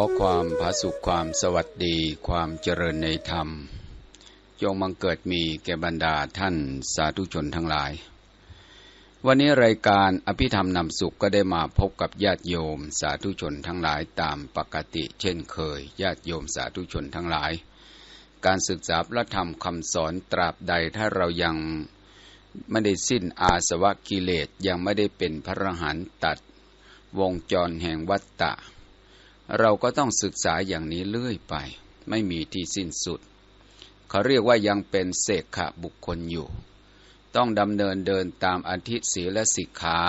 ขอความผาสุขความสวัสดีความเจริญในธรรมจงบังเกิดมีแก่บรรดาท่านสาธุชนทั้งหลาย วันนี้รายการอภิธรรมนำสุขก็ได้มาพบกับญาติโยมสาธุชนทั้งหลายตามปกติ เช่นเคย ญาติโยมสาธุชนทั้งหลาย การศึกษาพระธรรมคำสอนตราบใดถ้าเรายังไม่ได้สิ้นอาสวะกิเลสยังไม่ได้เป็นพระรหันต์ตัดวงจรแห่งวัฏฏะ เราก็ต้องศึกษาอย่างนี้เรื่อยไป ไม่มีที่สิ้นสุด เขาเรียกว่ายังเป็นเสกขะบุคคลอยู่ ต้องดำเนินเดินตามอธิศีลสิกขา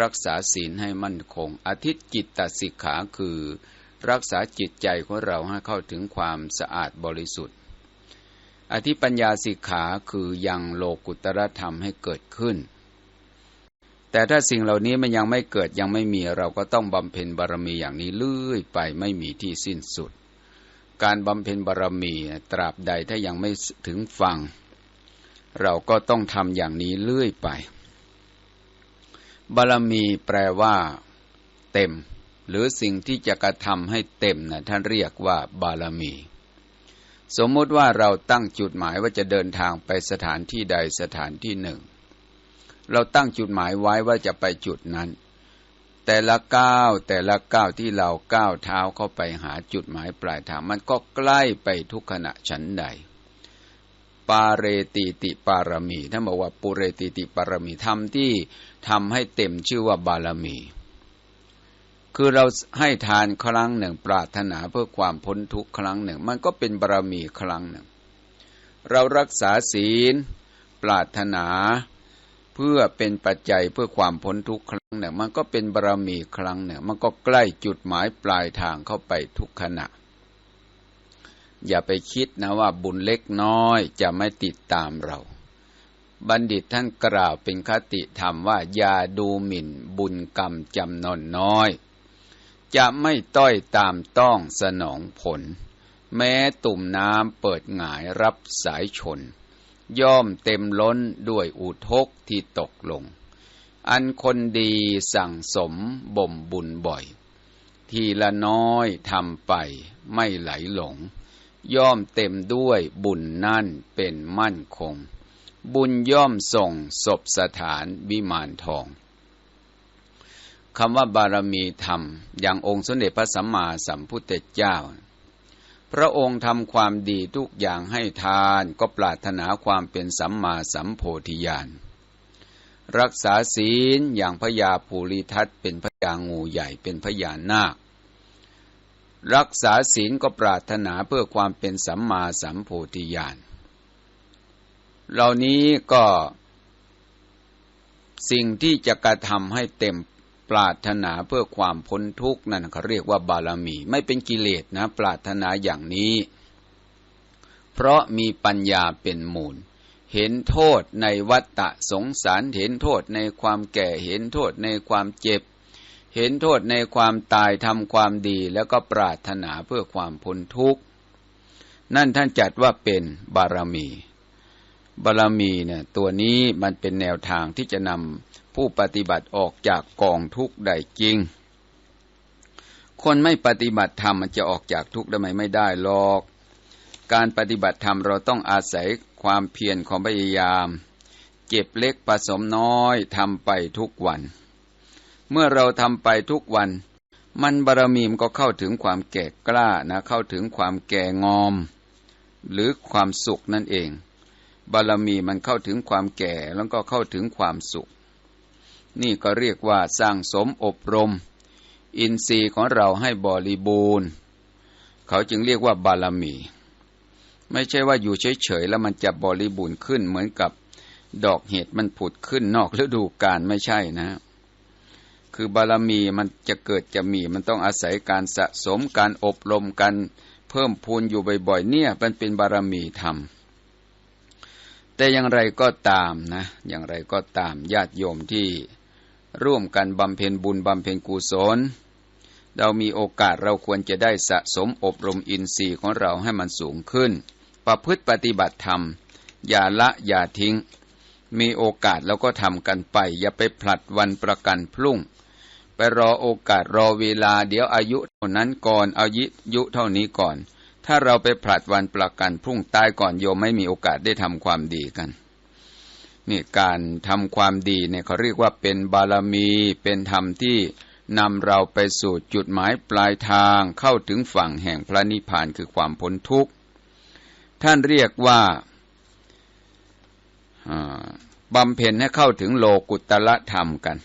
รักษาศีลให้มั่นคง อธิจิตตสิกขาคือ รักษาจิตใจของเราให้เข้าถึงความสะอาดบริสุทธิ์ อธิปัญญาสิกขาคือยังโลกุตรธรรมให้เกิดขึ้น แต่ถ้าสิ่งเหล่านี้มันยังไม่เกิดยังไม่มีเราก็ต้องบำเพ็ญบารมีอย่างนี้เลื่อยไปไม่มีที่สิ้นสุด การบำเพ็ญบารมีตราบใดถ้ายังไม่ถึงฟังเราก็ต้องทำอย่างนี้เลื่อยไป บารมีแปลว่า เต็ม หรือสิ่งที่จะกระทำให้เต็มนะท่านเรียกว่า บารมี สมมติว่าเราตั้งจุดหมายว่าจะเดินทางไปสถานที่ใดสถานที่หนึ่ง เราตั้งจุดหมายไว้ว่าจะไปจุดนั้น แต่ละก้าวแต่ละก้าวที่เราก้าวเท้าเข้าไปหาจุดหมายปลายทาง มันก็ใกล้ไปทุกขณะฉันใด ปาเรติติปารมีท่านบอกว่าปุเรติติปารมีทำที่ทำให้เต็มชื่อว่าบารมี คือเราให้ทานครั้งหนึ่งปรารถนาเพื่อความพ้นทุกข์ครั้งหนึ่ง มันก็เป็นบารมีครั้งหนึ่ง เรารักษาศีล ปรารถนา เพื่อเป็นปัจจัยเพื่อความพ้นทุกข์ครั้งหนึ่งมันก็เป็นบารมีครั้งหนึ่งมันก็ใกล้จุดหมายปลายทางเข้าไปทุกขณะ อย่าไปคิดนะว่าบุญเล็กน้อยจะไม่ติดตามเรา บัณฑิตท่านกล่าวเป็นคติธรรมว่าอย่าดูหมิ่นบุญกรรมจำนนน้อย จะไม่ต้อยตามต้องสนองผล แม้ตุ่มน้ำเปิดหงายรับสายชน ย่อมเต็มล้นด้วยอุทกที่ตกลง อันคนดีสั่งสมบ่มบุญบ่อย ทีละน้อยทำไปไม่ไหลหลง ย่อมเต็มด้วยบุญนั่นเป็นมั่นคง บุญย่อมส่งศพสถานวิมานทองคำว่าบารมีธรรม อย่างองค์สมเด็จพระสัมมาสัมพุทธเจ้า พระองค์ทำความดีทุกอย่างให้ทานก็ปรารถนาความเป็นสัมมาสัมโพธิญาณรักษาศีลอย่างพญาภูริทัตเป็นพญางูใหญ่เป็นพญานาค รักษาศีลก็ปรารถนาเพื่อความเป็นสัมมาสัมโพธิญาณเหล่านี้ก็สิ่งที่จะกระทำให้เต็ม ปรารถนาเพื่อความพ้นทุกข์นั่นเขาเรียกว่าบารมี ไม่เป็นกิเลสนะ ปรารถนาอย่างนี้ เพราะมีปัญญาเป็นมูล เห็นโทษในวัฏฏะสงสารเห็นโทษในความแก่เห็นโทษในความเจ็บ เห็นโทษในความตายทำความดีแล้วก็ปรารถนาเพื่อความพ้นทุกข์นั่นท่านจัดว่าเป็นบารมี บารมีเนี่ยตัวนี้มันเป็นแนวทางที่จะนำ ผู้ปฏิบัติออกจากกองทุกข์ได้จริง คนไม่ปฏิบัติธรรมมันจะออกจากทุกข์ได้ไหมไม่ได้หรอก การปฏิบัติธรรมเราต้องอาศัยความเพียรของพยายาม เก็บเล็กผสมน้อยทำไปทุกวัน เมื่อเราทำไปทุกวัน มันบารมีมันก็เข้าถึงความแก่กล้านะเข้าถึงความแก่งอม หรือความสุขนั่นเอง บารมีมันเข้าถึงความแก่แล้วก็เข้าถึงความสุข นี่ก็เรียกว่าสร้างสมอบรม อินทรีย์ของเราให้บริบูรณ์ เขาจึงเรียกว่าบารมี ไม่ใช่ว่าอยู่เฉยๆแล้วมันจะบริบูรณ์ขึ้นเหมือนกับดอกเห็ดมันผุดขึ้นนอกฤดูกาลไม่ใช่นะ คือบารมีมันจะเกิดจะมีมันต้องอาศัยการสะสมการอบรมกันเพิ่มพูนอยู่บ่อยๆเนี่ยมันเป็นบารมีธรรมแต่อย่างไรก็ตามนะ อย่างไรก็ตามญาติโยมที่ ร่วมกันบำเพ็ญบุญบำเพ็ญกุศล เรามีโอกาสเราควรจะได้สะสมอบรมอินทรีย์ของเราให้มันสูงขึ้น ประพฤติปฏิบัติธรรม อย่าละอย่าทิ้ง มีโอกาสเราก็ทำกันไป อย่าไปผลัดวันประกันพรุ่ง ไปรอโอกาสรอเวลาเดี๋ยวอายุเท่านั้นก่อนอายุเท่านี้ก่อน ถ้าเราไปผลัดวันประกันพรุ่งตายก่อนโยมไม่มีโอกาสได้ทำความดีกัน นี่การทำความดีเนี่ยเขาเรียกว่าเป็นบารมี เป็นธรรมที่นำเราไปสู่จุดหมายปลายทางเข้าถึงฝั่งแห่งพระนิพพานคือความพ้นทุกข์ ท่านเรียกว่าบำเพ็ญให้เข้าถึงโลกุตละธรรมกัน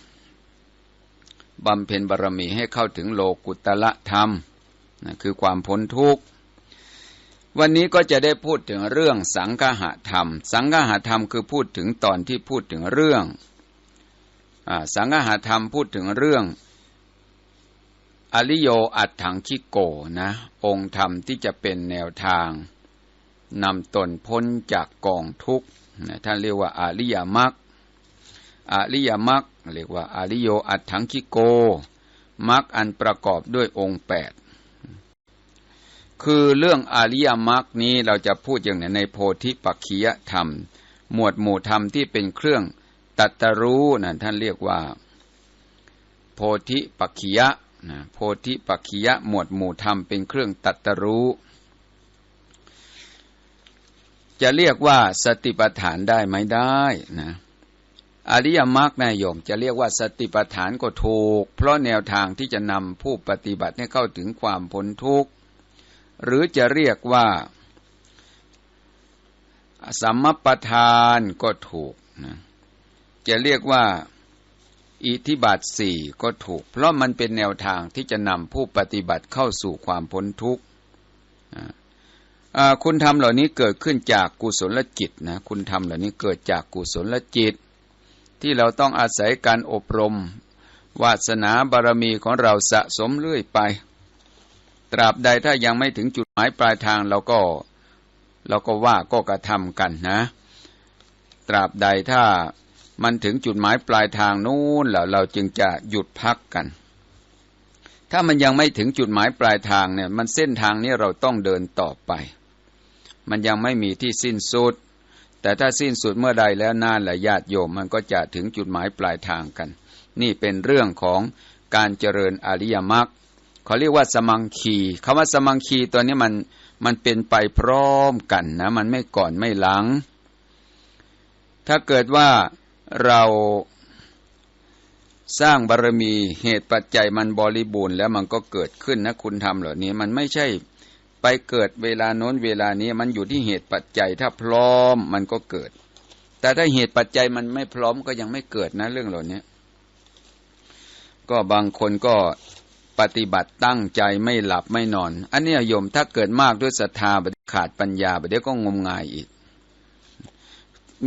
บำเพ็ญบารมีให้เข้าถึงโลกุตละธรรมนะคือความพ้นทุกข์ วันนี้ก็จะได้พูดถึงเรื่องสังฆะธรรม สังฆะธรรมคือพูดถึงตอนที่พูดถึงเรื่องอสังฆะธรรมพูดถึงเรื่อง อริโยอัตถังคิโกนะ องค์ธรรมที่จะเป็นแนวทางนำตนพ้นจากกองทุกข์ท่านเรียกว่าอาริยมรรคอาริยมรรคเรียกว่าอาริโยอัตถังคิโกมรรคอันประกอบด้วยองค์แปด คือเรื่องอริยมรรคนี้เราจะพูดอย่างในโพธิปักขียธรรม หมวดหมู่ธรรมที่เป็นเครื่องตัตรู้นะท่านเรียกว่า โพธิปักขียะนะโพธิปักขียะหมวดหมู่ธรรมเป็นเครื่องตัตรู้ จะเรียกว่าสติปัฏฐานได้ไหมได้นะอริยมรรคนายโยมจะเรียกว่าสติปัฏฐานก็ถูก เพราะแนวทางที่จะนำผู้ปฏิบัติให้เข้าถึงความพ้นทุกข์ หรือจะเรียกว่า สัมมปทานก็ถูกนะจะเรียกว่าอิทธิบาทสี่ก็ถูก เพราะมันเป็นแนวทางที่จะนำผู้ปฏิบัติเข้าสู่ความพ้นทุกข์คุณธรรมเหล่านี้เกิดขึ้นจากกุศลจิตนะคุณธรรมเหล่านี้เกิดจากกุศลจิต ที่เราต้องอาศัยการอบรม วาสนาบารมีของเราสะสมเรื่อยไป ตราบใดถ้ายังไม่ถึงจุดหมายปลายทางเราก็เราก็ว่าก็กระทำกันนะ ตราบใดถ้ามันถึงจุดหมายปลายทางนู้นแล้วเราจึงจะหยุดพักกัน ถ้ามันยังไม่ถึงจุดหมายปลายทางเนี่ยมันเส้นทางนี้เราต้องเดินต่อไป มันยังไม่มีที่สิ้นสุด แต่ถ้าสิ้นสุดเมื่อใดแล้วนานและญาติโยมมันก็จะถึงจุดหมายปลายทางกัน นี่เป็นเรื่องของการเจริญอริยมรรค เขาเรียกว่าสมังคีคำว่าสมังคีตัวนี้มันมันเป็นไปพร้อมกันนะมันไม่ก่อนไม่หลัง ถ้าเกิดว่าเราสร้างบารมีเหตุปัจจัยมันบริบูรณ์แล้วมันก็เกิดขึ้นนะคุณทำเหล่านี้มันไม่ใช่ไปเกิดเวลาโน้นเวลานี้มันอยู่ที่เหตุปัจจัยถ้าพร้อมมันก็เกิด แต่ถ้าเหตุปัจจัยมันไม่พร้อมก็ยังไม่เกิดนะเรื่องเหล่านี้ก็บางคนก็ ปฏิบัติตั้งใจไม่หลับไม่นอน อันนี้โยมถ้าเกิดมากด้วยศรัทธาขาดปัญญาเดี๋ยวก็งมงายอีก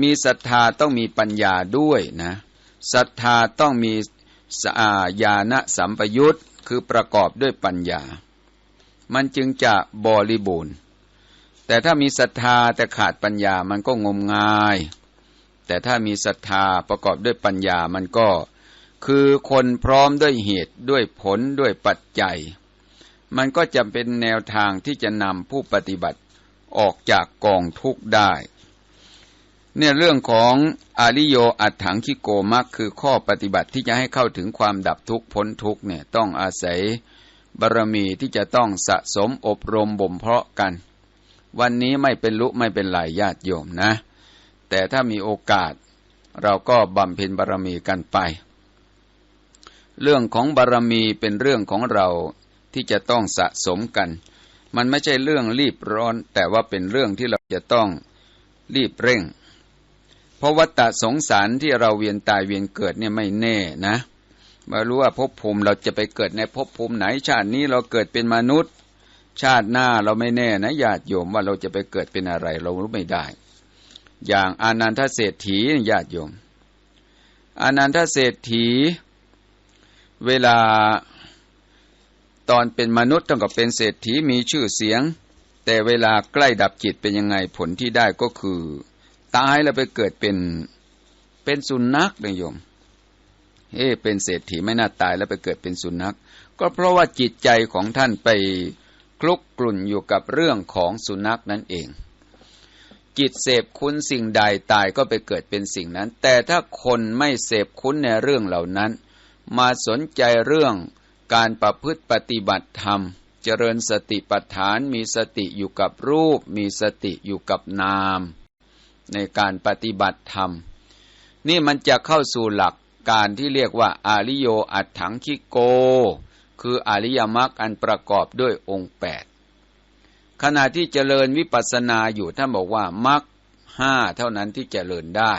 มีศรัทธาต้องมีปัญญาด้วยนะศรัทธาต้องมีสอาญาณสัมปยุตคือประกอบด้วยปัญญา มันจึงจะบริบูรณ์ แต่ถ้ามีศรัทธาแต่ขาดปัญญามันก็งมงาย แต่ถ้ามีศรัทธาประกอบด้วยปัญญามันก็ คือคนพร้อมด้วยเหตุด้วยผลด้วยปัจจัย มันก็จะเป็นแนวทางที่จะนำผู้ปฏิบัติออกจากกองทุกข์ได้ เนี่ยเรื่องของอาริโยอัตถังคิโกมักคือข้อปฏิบัติที่จะให้เข้าถึงความดับทุกข์พ้นทุกข์เนี่ยต้องอาศัยบารมีที่จะต้องสะสมอบรมบ่มเพาะกัน วันนี้ไม่เป็นลุไม่เป็นไหลญาติโยมนะ แต่ถ้ามีโอกาสเราก็บำเพ็ญบารมีกันไป เรื่องของบารมีเป็นเรื่องของเราที่จะต้องสะสมกัน มันไม่ใช่เรื่องรีบร้อน แต่ว่าเป็นเรื่องที่เราจะต้องรีบเร่ง เพราะวัฏฏะสงสารที่เราเวียนตายเวียนเกิดเนี่ยไม่แน่นะมารู้ว่าภพภูมิเราจะไปเกิดในภพภูมิไหนชาตินี้เราเกิดเป็นมนุษย์ ชาติหน้าเราไม่แน่นะญาติโยมว่าเราจะไปเกิดเป็นอะไร เรารู้ไม่ได้ อย่างอานันทเศรษฐีญาติโยมอานันทเศรษฐี เวลาตอนเป็นมนุษย์ต้องกับเป็นเศรษฐีมีชื่อเสียง แต่เวลาใกล้ดับจิตเป็นยังไงผลที่ได้ก็คือ ตายแล้วไปเกิดเป็นเป็นสุนัขนะโยมเอ๊เป็นเศรษฐีไม่น่าตายแล้วไปเกิดเป็นสุนัข ก็เพราะว่าจิตใจของท่านไปคลุกกลุ่นอยู่กับเรื่องของสุนัขนั่นเอง จิตเสพคุ้นสิ่งใดตายก็ไปเกิดเป็นสิ่งนั้น แต่ถ้าคนไม่เสพคุ้นในเรื่องเหล่านั้น มาสนใจเรื่องการประพฤติปฏิบัติธรรม เจริญสติปัฏฐานมีสติอยู่กับรูป มีสติอยู่กับนาม ในการปฏิบัติธรรม นี่มันจะเข้าสู่หลักการที่เรียกว่าอาริโยอัตถังคิโก คืออริยมรรคอันประกอบด้วยองค์แปดขณะที่เจริญวิปัสสนาอยู่ท่านบอกว่ามรรคห้าเท่านั้นที่เจริญได้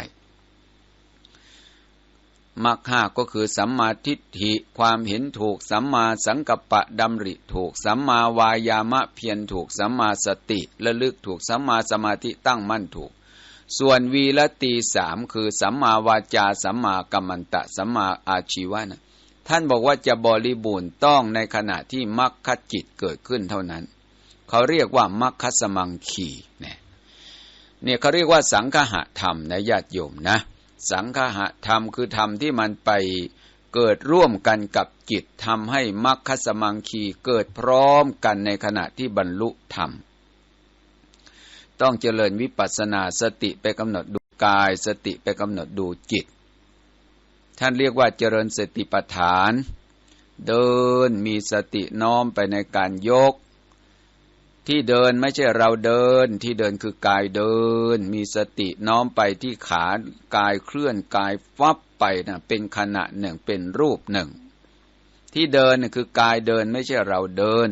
มรรคห้าก็คือสัมมาทิฏฐิความเห็นถูกสัมมาสังกัปปะดำริถูกสัมมาวายามะเพียรถูกสัมมาสติระลึกถูกสัมมาสมาธิตั้งมั่นถูก ส่วนวีรตีสามคือสัมมาวาจาสัมมากัมมันตะสัมมาอาชีวะนะท่านบอกว่าจะบริบูรณ์ต้องในขณะที่มรรคจิตเกิดขึ้นเท่านั้น เขาเรียกว่ามรรคสมังคีเนี่ยเนี่ยเขาเรียกว่าสังฆะธรรมในญาติโยมนะ สังฆะธรรมคือธรรมที่มันไปเกิดร่วมกันกับจิตทำให้มรรคสมังคีเกิดพร้อมกันในขณะที่บรรลุธรรม ต้องเจริญวิปัสสนาสติไปกำหนดดูกาย สติไปกำหนดดูจิต ท่านเรียกว่าเจริญสติปัฏฐาน เดินมีสติน้อมไปในการยก ที่เดินไม่ใช่เราเดิน ที่เดินคือกายเดิน มีสติน้อมไปที่ขากายเคลื่อนกายฟับไปนะเป็นขณะหนึ่งเป็นรูปหนึ่ง ที่เดินคือกายเดินไม่ใช่เราเดิน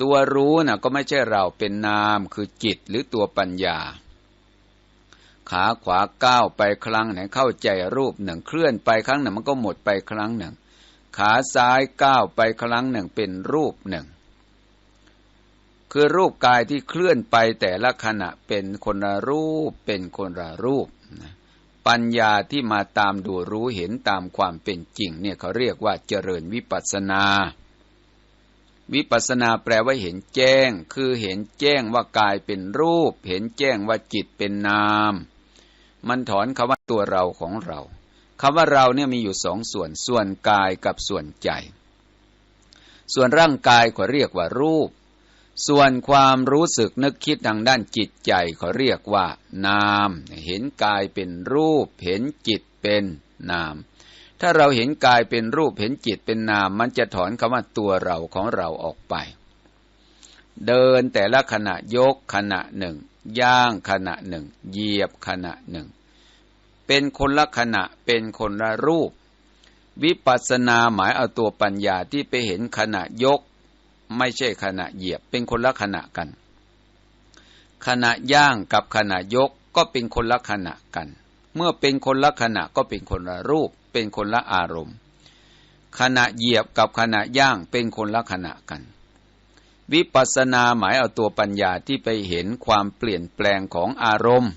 ตัวรู้นะก็ไม่ใช่เราเป็นนามคือจิตหรือตัวปัญญา ขาขวาก้าวไปครั้งไหนเข้าใจรูปหนึ่งเคลื่อนไปครั้งหนึ่งมันก็หมดไปครั้งหนึ่ง ขาซ้ายก้าวไปครั้งหนึ่งเป็นรูปหนึ่ง คือรูปกายที่เคลื่อนไปแต่ละขณะเป็นคนละรูปเป็นคนละรูปปัญญาที่มาตามดูรู้เห็นตามความเป็นจริงเนี่ยเขาเรียกว่าเจริญวิปัสนา วิปัสนาแปลว่าเห็นแจ้ง คือเห็นแจ้งว่ากายเป็นรูป เห็นแจ้งว่าจิตเป็นนาม มันถอนคำว่าตัวเราของเราคำว่าเราเนี่ยมีอยู่สองส่วน ส่วนกายกับส่วนใจ ส่วนร่างกายเขาเรียกว่ารูป ส่วนความรู้สึกนึกคิดทางด้านจิตใจเขาเรียกว่า นาม เห็นกายเป็นรูป เห็นจิตเป็นนาม ถ้าเราเห็นกายเป็นรูปเห็นจิตเป็นนาม มันจะถอนคำว่าตัวเราของเราออกไป เดินแต่ละขณะยกขณะหนึ่ง ย่างขณะหนึ่ง เหยียบขณะหนึ่ง เป็นคนละขณะเป็นคนละรูป วิปัสสนาหมายเอาตัวปัญญาที่ไปเห็นขณะยก ไม่ใช่ขณะเหยียบ เป็นคนละขณะกัน ขณะย่างกับขณะยกก็เป็นคนละขณะกัน เมื่อเป็นคนละขณะก็เป็นคนละรูป เป็นคนละอารมณ์ ขณะเหยียบกับขณะย่างเป็นคนละขณะกัน วิปัสสนาหมายเอาตัวปัญญาที่ไปเห็นความเปลี่ยนแปลงของอารมณ์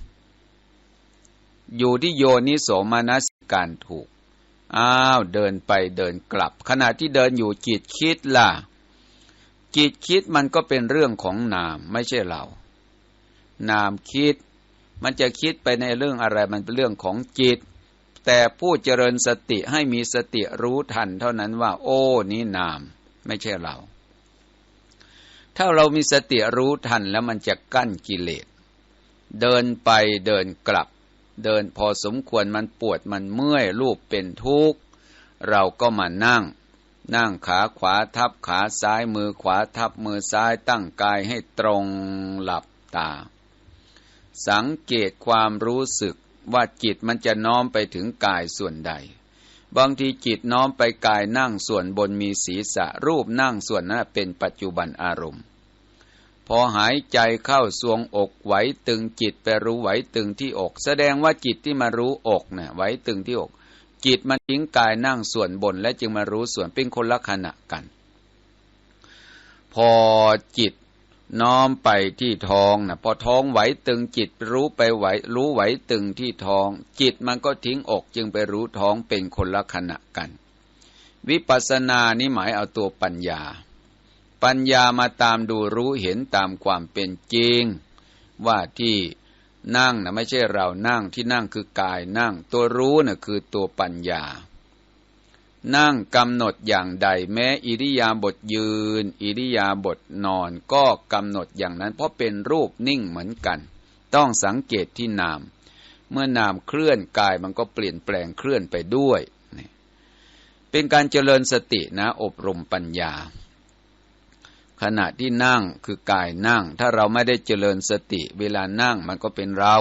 อยู่ที่โยนิโสมนัสการถูกอ้าวเดินไปเดินกลับ ขณะที่เดินอยู่จิตคิดล่ะ จิตคิดมันก็เป็นเรื่องของนามไม่ใช่เรา นามคิด มันจะคิดไปในเรื่องอะไรมันเป็นเรื่องของจิต แต่ผู้เจริญสติให้มีสติรู้ทัน เท่านั้นว่า โอ้นี่นามไม่ใช่เรา ถ้าเรามีสติรู้ทันแล้วมันจะกั้นกิเลส เดินไปเดินกลับ เดินพอสมควรมันปวดมันเมื่อยรูปเป็นทุกข์ เราก็มานั่ง นั่งขาขวาทับขาซ้ายมือขวาทับมือซ้ายตั้งกายให้ตรงหลับตา สังเกตความรู้สึกว่าจิตมันจะน้อมไปถึงกายส่วนใด บางทีจิตน้อมไปกายนั่งส่วนบนมีศีรษะรูปนั่งส่วนนั้นเป็นปัจจุบันอารมณ์ พอหายใจเข้าสวงอกไหวตึงจิตไปรู้ไหวตึงที่อก แสดงว่าจิตที่มารู้อกเนะ่ยไหวตึงที่อก จิตมันทิ้งกายนั่งส่วนบน และจึงมารู้ส่วนเป็นคนละขณะกัน พอจิตน้อมไปที่ท้องนะพอท้องไหวตึงจิตรู้ไปไหวรู้ไหวตึงที่ท้อง จิตมันก็ทิ้งอกจึงไปรู้ท้องเป็นคนละขณะกัน วิปัสสนานี่หมายเอาตัวปัญญา ปัญญามาตามดูรู้เห็นตามความเป็นจริง ว่าที่ นั่งนะไม่ใช่เรานั่งที่นั่งคือกายนั่ง ตัวรู้นะ่ะคือตัวปัญญา นั่งกำหนดอย่างใด แม้อิริยาบถยืน อิริยาบถนอนก็กำหนดอย่างนั้น เพราะเป็นรูปนิ่งเหมือนกัน ต้องสังเกตที่นาม เมื่อนามเคลื่อนกายมันก็เปลี่ยนแปลงเคลื่อนไปด้วย เป็นการเจริญสตินะอบรมปัญญา ขณะที่นั่งคือกายนั่ง ถ้าเราไม่ได้เจริญสติเวลานั่งมันก็เป็นเรา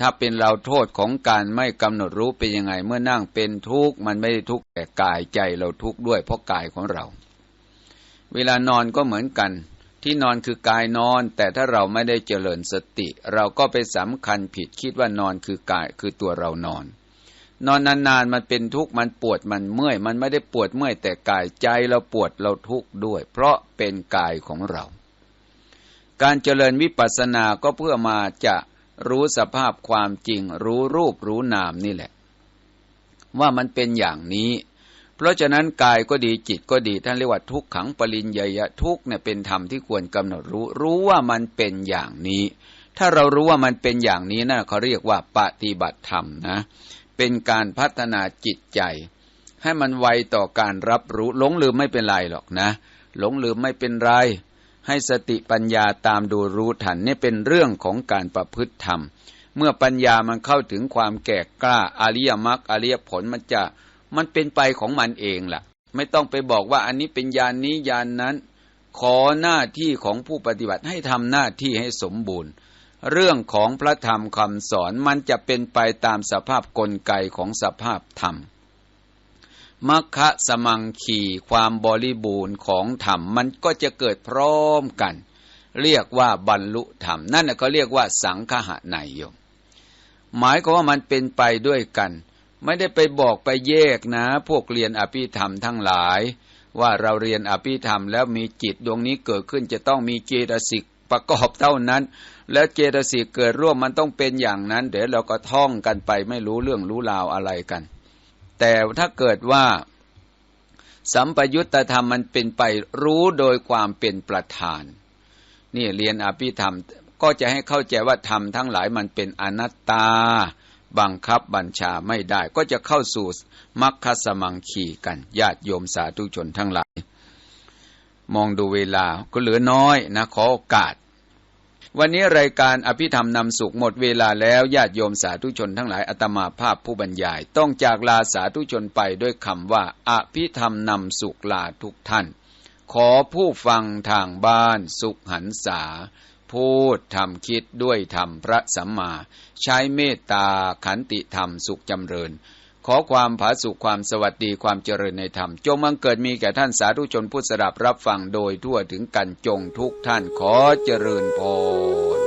ถ้าเป็นเราโทษของการไม่กำหนดรู้เป็นยังไง เมื่อนั่งเป็นทุกข์มันไม่ได้ทุกข์แต่กายใจเราทุกข์ด้วยเพราะกายของเรา เวลานอนก็เหมือนกัน ที่นอนคือกายนอน แต่ถ้าเราไม่ได้เจริญสติ เราก็ไปสำคัญผิดคิดว่านอนคือกายคือตัวเรานอน นอนนานๆมันเป็นทุกข์มันปวดมันเมื่อย มันไม่ได้ปวดเมื่อยแต่กายใจเราปวดเราทุกข์ด้วย เพราะเป็นกายของเรา การเจริญวิปัสสนาก็เพื่อมาจะรู้สภาพความจริง รู้รูปรู้นามนี่แหละ ว่ามันเป็นอย่างนี้ เพราะฉะนั้นกายก็ดีจิตก็ดีท่านเรียกว่าทุกขังปริญญยะทุกเนี่ยเป็นธรรมที่ควรกำหนดรู้ รู้ว่ามันเป็นอย่างนี้ ถ้าเรารู้ว่ามันเป็นอย่างนี้นะเขาเรียกว่าปฏิบัติธรรมนะ เป็นการพัฒนาจิตใจ ให้มันไวต่อการรับรู้หลงลืมไม่เป็นไรหรอกนะ หลงลืมไม่เป็นไร ให้สติปัญญาตามดูรู้ทันนี่เป็นเรื่องของการประพฤติธรรม เมื่อปัญญามันเข้าถึงความแก่กล้าอริยมรรคอริยผลมันจะมันเป็นไปของมันเองล่ะ ไม่ต้องไปบอกว่าอันนี้เป็นยานนี้ยานนั้น ขอหน้าที่ของผู้ปฏิบัติให้ทำหน้าที่ให้สมบูรณ์ เรื่องของพระธรรมคำสอนมันจะเป็นไปตามสภาพกลไกของสภาพธรรมมัคคะสมังคีความบริบูรณ์ของธรรมมันก็จะเกิดพร้อมกัน เรียกว่าบรรลุธรรม นั่นก็เรียกว่าสังคหะในโยมหมายก็ว่ามันเป็นไปด้วยกัน ไม่ได้ไปบอกไปแยกนะ พวกเรียนอภิธรรมทั้งหลาย ว่าเราเรียนอภิธรรมแล้วมีจิตดวงนี้เกิดขึ้นจะต้องมีเจตสิกประกอบเท่านั้น แล้วเจตสิกเกิดร่วมมันต้องเป็นอย่างนั้น เดี๋ยวเราก็ท่องกันไปไม่รู้เรื่องรู้ราวอะไรกัน แต่ถ้าเกิดว่า สัมปยุตธรรมมันเป็นไปรู้โดยความเป็นประธาน นี่เรียนอภิธรรมก็จะให้เข้าใจว่าธรรมทั้งหลายมันเป็นอนัตตา บังคับบัญชาไม่ได้ ก็จะเข้าสู่มัคคสมังคีกันญาติโยมสาธุชนทั้งหลาย มองดูเวลาก็เหลือน้อยนะขอโอกาส วันนี้รายการอภิธรรมนำสุขหมดเวลาแล้วญาติโยมสาธุชนทั้งหลายอาตมาภาพผู้บรรยาย ต้องจากลาสาธุชนไปด้วยคำว่า อภิธรรมนำสุขลาทุกท่าน ขอผู้ฟังทางบ้านสุขหันษา พูดทำคิดด้วยธรรมพระสัมมา ใช้เมตตาขันติธรรมสุขจำเริญ ขอความผาสุขความสวัสดีความเจริญในธรรม จงมังเกิดมีแก่ท่านสาธุชนผู้สดับรับฟังโดยทั่วถึงกันจงทุกท่านขอเจริญพร